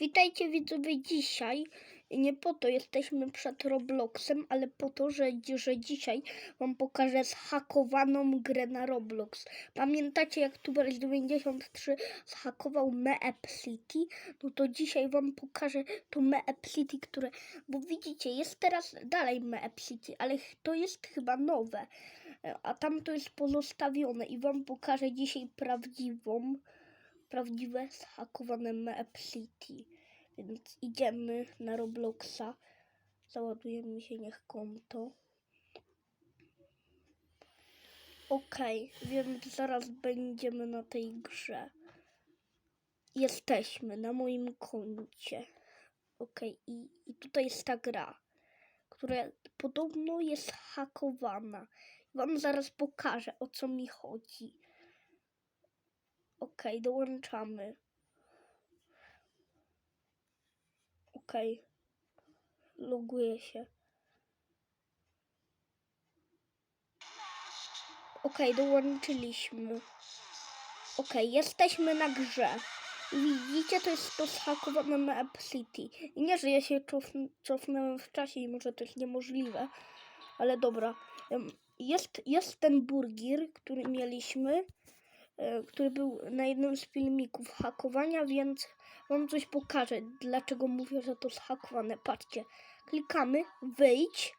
Witajcie widzowie dzisiaj. Nie po to jesteśmy przed Robloxem, ale po to, że, że dzisiaj wam pokażę zhakowaną grę na Roblox. Pamiętacie jak Tubers93 zhakował Meep City? No to dzisiaj wam pokażę to Meep City, które... Bo widzicie, jest teraz dalej Meep City, ale to jest chyba nowe. E, A tam to jest pozostawione i wam pokażę dzisiaj prawdziwą prawdziwe zhakowane Map City. Więc idziemy na Robloxa. Załadujemy się niech konto. Okej, więc zaraz będziemy na tej grze. Jesteśmy na moim koncie. Okej, i, i tutaj jest ta gra, która podobno jest hakowana. Wam zaraz pokażę o co mi chodzi. Okej, dołączamy. Okej. Loguję się. Okej, dołączyliśmy. Okej, jesteśmy na grze. Widzicie, to jest to zhakowane Map City. I nie, że ja się cofn- cofnąłem w czasie i może to jest niemożliwe. Ale dobra. Jest, jest ten burger, który mieliśmy który był na jednym z filmików hakowania, więc wam coś pokażę, dlaczego mówię, że to zhakowane. Patrzcie, klikamy, wyjdź.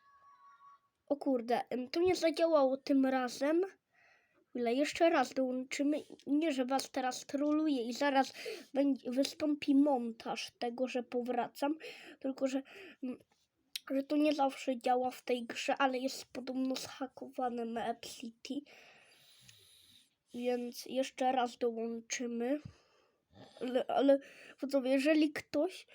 O kurde, to nie zadziałało tym razem. Chwilę, jeszcze raz dołączymy. Nie, że was teraz troluję i zaraz będzie, wystąpi montaż tego, że powracam, tylko że, mm, że to nie zawsze działa w tej grze, ale jest podobno zhakowane Map City. Więc jeszcze raz dołączymy. Ale, ale widzowie, jeżeli ktoś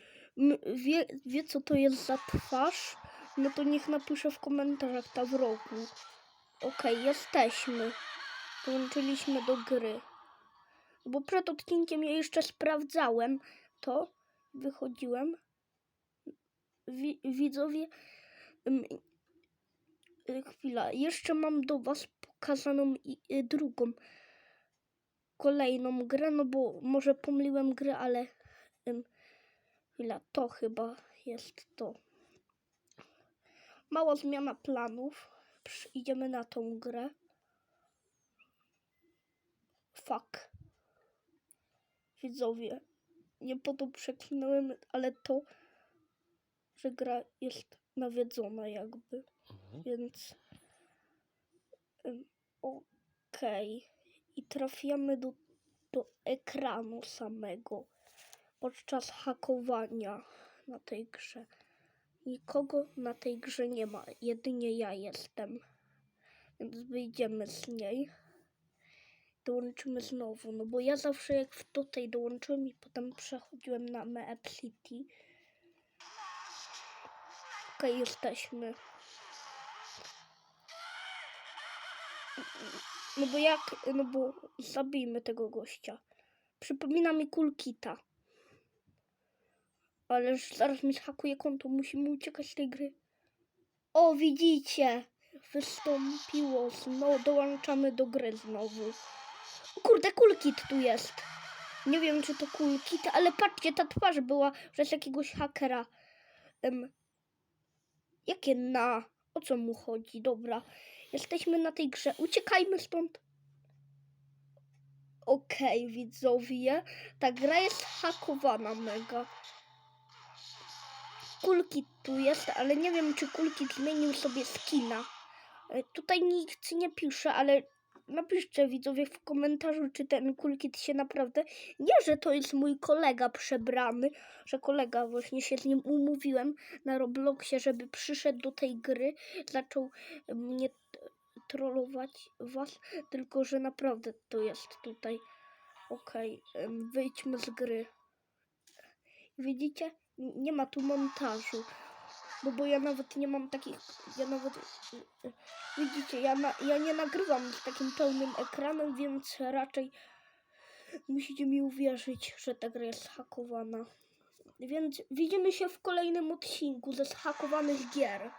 wie, wie, co to jest za twarz, no to niech napisze w komentarzach ta w roku. Okej, jesteśmy. Dołączyliśmy do gry. Bo przed odcinkiem ja jeszcze sprawdzałem to. Wychodziłem. Wi- widzowie, y, chwila, jeszcze mam do was pokazaną y, drugą kolejną grę, no bo może pomyliłem grę, ale ym, chwila, to chyba jest to. Mała zmiana planów. Idziemy na tą grę. Fuck. Widzowie, nie po to przeklinałem, ale to, że gra jest nawiedzona jakby, więc ym, okej. I trafiamy do, do ekranu samego podczas hakowania na tej grze. Nikogo na tej grze nie ma, jedynie ja jestem. Więc wyjdziemy z niej. Dołączymy znowu, no bo ja zawsze jak tutaj dołączyłem i potem przechodziłem na Map City. Okej, jesteśmy. No bo jak, no bo zabijmy tego gościa. Przypomina mi Kulkita. Ależ zaraz mi zhakuje konto, musimy uciekać z tej gry. O, widzicie! Wystąpiło, no dołączamy do gry znowu. O kurde, Kulkit tu jest. Nie wiem, czy to Kulkit, ale patrzcie, ta twarz była, że z jakiegoś hakera. Em, jakie na? O co mu chodzi? Dobra, jesteśmy na tej grze. Uciekajmy stąd. Okej, widzowie, ta gra jest hakowana mega. Kulkit tu jest, ale nie wiem, czy Kulkit zmienił sobie skina. E, Tutaj nikt nie pisze, ale napiszcie widzowie w komentarzu, czy ten Kulkit się naprawdę... Nie, że to jest mój kolega przebrany, że kolega, właśnie się z nim umówiłem na Robloxie, żeby przyszedł do tej gry, zaczął mnie trollować was, tylko że naprawdę to jest tutaj. Okej, em, wyjdźmy z gry. Widzicie? Nie ma tu montażu. No bo ja nawet nie mam takich. Ja nawet. Widzicie, ja, na, ja nie nagrywam z takim pełnym ekranem, więc raczej musicie mi uwierzyć, że ta gra jest hakowana. Więc widzimy się w kolejnym odcinku ze zhakowanych gier.